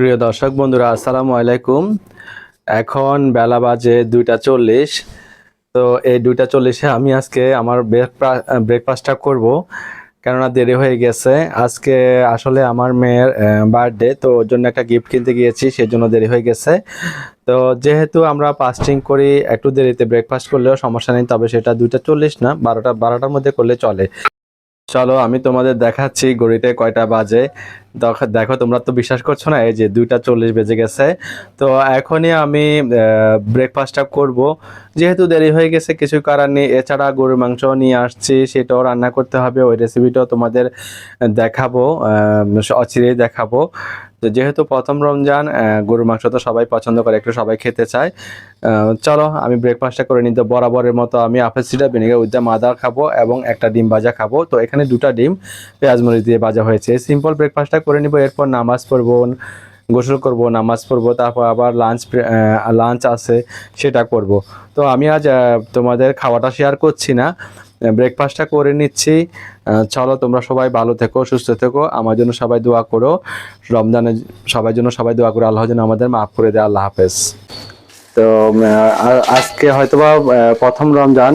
প্রিয় দর্শক বন্ধুরা, আসসালামু আলাইকুম। এখন বেলা বাজে দুইটা চল্লিশ। তো এই দুইটা চল্লিশে আমি আজকে আমার ব্রেকফাস্টটা করব। কেননা দেরি হয়ে গেছে। আজকে আসলে আমার মেয়ের বার্থডে তো ওর জন্য একটা গিফট কিনতে গিয়েছি সেই জন্য দেরি হয়ে গেছে। তো যেহেতু আমরা ফাস্টিং করি, একটু দেরিতে ব্রেকফাস্ট করলেও সমস্যা নেই, তবে সেটা দুইটা চল্লিশ না, বারোটা, বারোটার মধ্যে করলে চলে। চলো, আমি তোমাদের দেখাচ্ছি ঘড়িতে কয়টা বাজে। দেখো তোমরা তো বিশ্বাস করছ না, এই যে দুইটা চল্লিশ বেজে গেছে। তো এখনই আমি ব্রেকফাস্টটা করব। যেহেতু দেরি হয়ে গেছে, কিছু কারণ নেই। এছাড়া গরুর মাংস নিয়ে আসছি, সেটাও রান্না করতে হবে। ওই রেসিপিটাও তোমাদের দেখাবো অচিরেই দেখাবো। যেহেতু প্রথম রমজান গরুর মাংস তো সবাই পছন্দ করে, একটু সবাই খেতে চায়। চলো, আমি ব্রেকফাস্টটা করে নিতে বরাবরের মতো আমি apple cider vinegar with the mother খাব এবং একটা ডিম ভাজা খাব। তো এখানে দুটা ডিম পেঁয়াজ মরিচ দিয়ে ভাজা হয়েছে। সিম্পল ব্রেকফাস্টটা করে নিব। এরপর নামাজ পড়ব। গোসল করব, নামাজ পড়ব, তারপর আবার লাঞ্চ লাঞ্চ আছে, সেটা করব। তো আমি আজ তোমাদের খাওয়াটা শেয়ার করছি না ব্রেকফাস্টটা করে নিচ্ছি। চলো তোমরা সবাই ভালো থেকো, সুস্থ থেকো, আমার জন্য সবাই দোয়া করো। রমজানের সবাই জন্য সবাই দোয়া করো, আল্লাহ যেন আমাদের মাফ করে দেয়, আল্লাহ হাফেজ। তো আজকে হয়তোবা প্রথম রমজান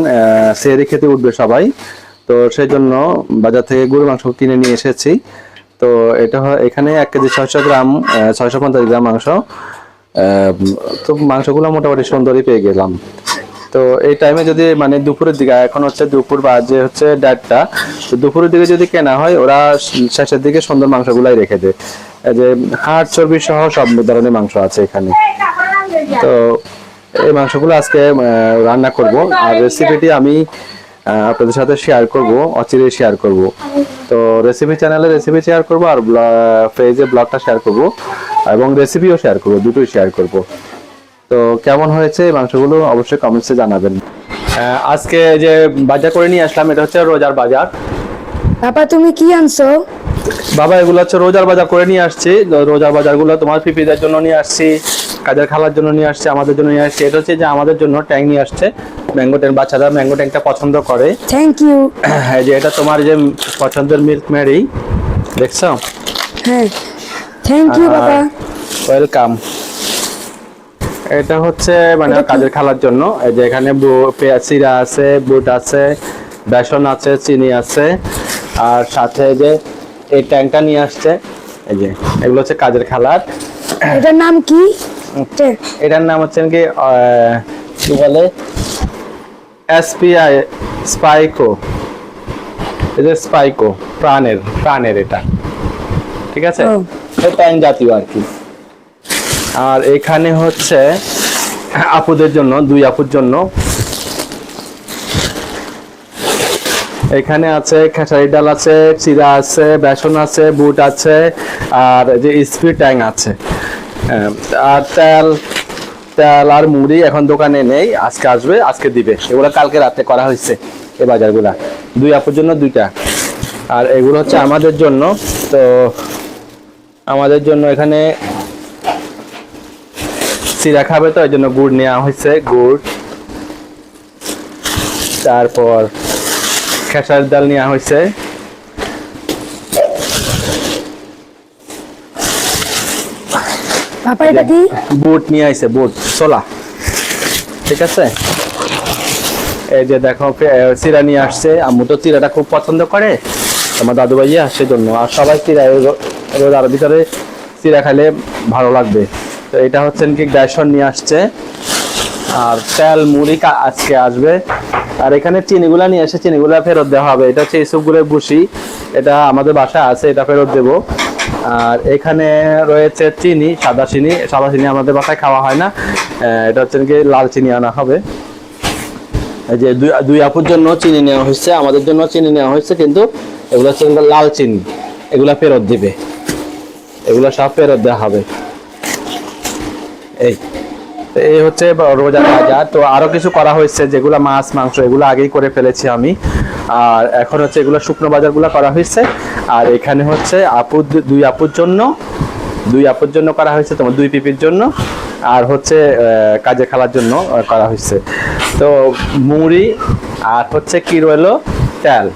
সেহরি খেতে উঠবে সবাই। তো সেই জন্য বাজার থেকে গরু মাংস কিনে নিয়ে এসেছি। তো এটা এখানে এক কেজি ছয়শো গ্রাম ছয়শো পঞ্চাশ গ্রাম মাংস। তো মাংসগুলো মোটামুটি সুন্দরই পেয়ে গেলাম। তো এই টাইমে যদি মানে দুপুরের দিকে, এখন হচ্ছে দুপুর বা যে হচ্ছে দেড়টা, তো দুপুরের দিকে যদি কেনা হয়, ওরা শেষের দিকে সুন্দর মাংসগুলাই রেখে দেয়। যে হাড় চর্বি সহ সব ধরনের মাংস আছে এখানে। তো এই মাংসগুলো আজকে রান্না করব। আর রেসিপিটি আমি আপনাদের সাথে শেয়ার করব অচিরে শেয়ার করব। তো রেসিপি চ্যানেলে রেসিপি শেয়ার করব আর পেজে ব্লগটা শেয়ার করব এবং রেসিপিও শেয়ার করব দুটোই শেয়ার করব। তো কেমন হয়েছে এই মাংসগুলো অবশ্যই কমেন্টসে জানাবেন। আজকে যে বাজার করে নিয়ে আসলাম এটা হচ্ছে রোজার বাজার। পাপা তুমি কি আনছো? বাবা এগুলো হচ্ছে রোজার বাজার করে নিয়ে আসছি। রোজার বাজারগুলো তোমার পিপিদের জন্য নিয়ে আসছি। কাজের খালার জন্য নিয়ে আসছে আমাদের জন্য নিয়ে আসছে এটা হচ্ছে যে আমাদের জন্য ট্যাং নিয়ে আসছে। ম্যাঙ্গো ট্যাং বাচ্চারা ম্যাঙ্গো ট্যাংটা পছন্দ করে। থ্যাংক ইউ হ্যাঁ যে এটা তোমার যে পছন্দের মিল্ক মেরি দেখছ? হ্যাঁ। থ্যাংক ইউ বাবা। ওয়েলকাম এটা হচ্ছে মানে কাজের খালার জন্য? এই যে এখানে পেঁয়াজ আছে বুট আছে বেসন আছে চিনি আছে আর সাথে যে এই ট্যাংটা নিয়ে আসছে। এই যে এগুলো হচ্ছে কাজের খালার। এটার নাম কি? এটার নাম হচ্ছে কি কি বলে? এসপিআই স্পাইকো এটা স্পাইকো প্রাণের প্রাণের এটা। ঠিক আছে। ট্যাং জাতীয় আর কি। আর এখানে হচ্ছে আপুদের জন্য দুই আপুর জন্য। এখানে আছে খেসারি ডাল আছে চিরা আছে বেসন আছে বুট আছে আর যে স্পিড ট্যাং আছে। আর তেল তেল আর মুড়ি এখন দোকানে নেই, আজকে আসবে, আজকে দিবে। এগুলো কালকে রাতে করা হয়েছে এই বাজারগুলা। দুই আপুর জন্য দুইটা। আর এগুলো হচ্ছে আমাদের জন্য, তো আমাদের জন্য এখানে চিরা খাবে তো এই জন্য গুড় নেওয়া হয়েছে, গুড়। তারপর খেসার ডাল নেওয়া হয়েছে। পাপা এটা কি? নিয়ে আইছে, বুট ছোলা ঠিক আছে? এই যে দেখো চিরা নিয়ে আসছে। আম্মু তো চিরাটা খুব পছন্দ করে। আমার দাদু ভাইয়া, সেজন্য। আর সবাই চিরা এই রো- রোজার ভিতরে চিরা খাইলে ভালো লাগবে। তো এটা হচ্ছে কি বেসন নিয়ে আসছে। আর তেল, মুড়ি আজকে আসবে। আর এখানে চিনিগুলা নিয়ে এসে চিনিগুলা ফেরত দেওয়া হবে। এটা হচ্ছে ইসুপগুলের বুসি এটা আমাদের বাসায় আছে, এটা ফেরত দেব। আর এখানে রয়েছে চিনি, সাদা চিনি। সাদা চিনি আমাদের বাসায় খাওয়া হয় না। এটা হচ্ছে কি লাল চিনি আনা হবে। এই যে দুই দুই আপুর জন্য চিনি নেওয়া হয়েছে, আমাদের জন্য চিনি নেওয়া হয়েছে, কিন্তু এগুলো হচ্ছে লাল চিনি। এগুলো ফেরত দিবে। এগুলো সব ফেরত দেওয়া হবে। এই। এই হচ্ছে রোজার বাজার। তো আরও কিছু করা হয়েছে, যেগুলো মাছ, মাংস, এগুলো আগেই করে ফেলেছি আমি। আর এখন হচ্ছে এগুলো শুকনো বাজারগুলো করা হয়েছে। আর এখানে হচ্ছে আপু, দুই আপুর জন্য, দুই আপুর জন্য করা হয়েছে, তোমার দুই পিপির জন্য। আর হচ্ছে কাজে খালার জন্য করা হয়েছে। তো মুড়ি, আর হচ্ছে কি রইল? তেল।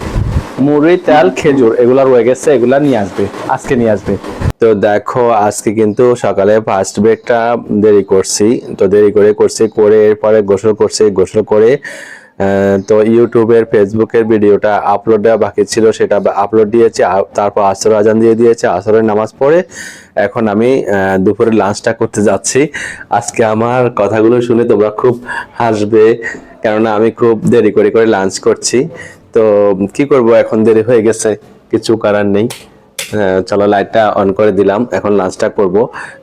মুড়ি, তেল, খেজুর, এগুলা রয়ে গেছে, এগুলা নিয়ে আসবে, আজকে নিয়ে আসবে। তো দেখো, আজকে কিন্তু সকালে ফার্স্ট ব্রেকটা দেরি করছি, তো দেরি করে করছি, করে এরপরে গোসল করছি, গোসল করে তো ইউটিউবের, ফেসবুকের ভিডিওটা আপলোড দেওয়া বাকি ছিল, সেটা আপলোড দিয়েছে তারপর আসর আজান দিয়ে দিয়েছে, আসরের নামাজ পড়ে এখন আমি দুপুরে লাঞ্চটা করতে যাচ্ছি। আজকে আমার কথাগুলো শুনে তোমরা খুব হাসবে, কেননা আমি খুব দেরি করে করে লাঞ্চ করছি। তো কি করব, এখন দেরি হয়ে গেছে, কিছু করার নেই। চলো লাইটটা অন করে দিলাম, এখন লাঞ্চটা করব।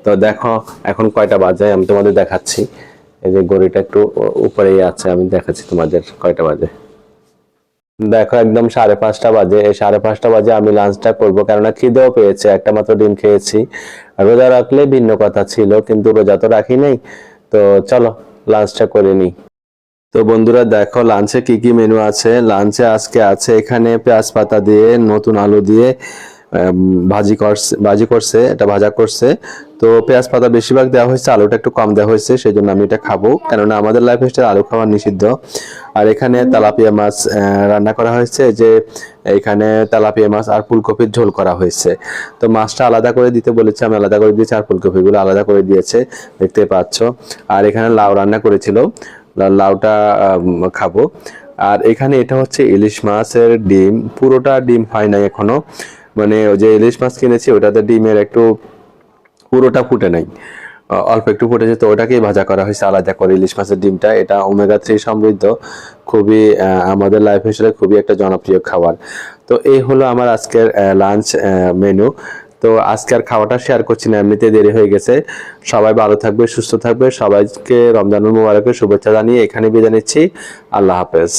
তো দেখো, এখন কয়টা বাজে, আমি তোমাদের দেখাচ্ছি। এই যে গড়িটা একটু উপরেই আছে, আমি দেখাচ্ছি তোমাদের কয়টা বাজে। দেখো, একদম সাড়ে পাঁচটা বাজে। এই সাড়ে পাঁচটা বাজে আমি লাঞ্চটা করব, কেননা খিদেও পেয়েছে, একটা মাত্র ডিম খেয়েছি। রোজা রাখলে ভিন্ন কথা ছিল, কিন্তু রোজা তো রাখি নাই। তো চলো লাঞ্চটা করে নিই। তো বন্ধুরা দেখো লাঞ্চে কি কি মেনু আছে? লাঞ্চে আজকে আছে এখানে পেঁয়াজ পাতা দিয়ে নতুন আলু দিয়ে ভাজি করছে ভাজি করছে এটা ভাজা করছে। তো পেঁয়াজ পাতা বেশিরভাগ দেওয়া হয়েছে আলুটা একটু কম দেওয়া হয়েছে সেই জন্য আমি এটা খাব। কেননা আমাদের লাইফ স্টাইল আলু খাওয়া নিষিদ্ধ। আর এখানে তেলাপিয়া মাছ রান্না করা হয়েছে যে এখানে তেলাপিয়া মাছ আর ফুলকপির ঝোল করা হয়েছে। তো মাছটা আলাদা করে দিতে বলেছে আমি আলাদা করে দিয়েছি আর ফুলকপিগুলো আলাদা করে দিয়েছে দেখতে পাচ্ছ। আর এখানে লাউ রান্না করেছিল। লাউটা খাব। আর এখানে এটা হচ্ছে ইলিশ মাছের ডিম। পুরোটা ডিম হয় নাই এখনও। মানে ওই যে ইলিশ মাছ কিনেছি, ওটাতে ডিমের একটু পুরোটা ফুটে নাই। অল্প একটু ফুটেছে তো ওটাকেই ভাজা করা হয়েছে আলাদা করে ইলিশ মাছের ডিমটা। এটা ওমেগা থ্রি সমৃদ্ধ। খুবই আমাদের লাইফ হিসেবে খুবই একটা জনপ্রিয় খাবার। তো এই হলো আমার আজকের লাঞ্চ মেনু তো আজকে আর খাওয়াটা শেয়ার করছি না এমনিতে দেরি হয়ে গেছে। সবাই ভালো থাকবে, সুস্থ থাকবে, সবাইকে রমজানুল মুবারকের শুভেচ্ছা জানিয়ে এখানে বিদায় নিচ্ছি। আল্লাহ হাফেজ।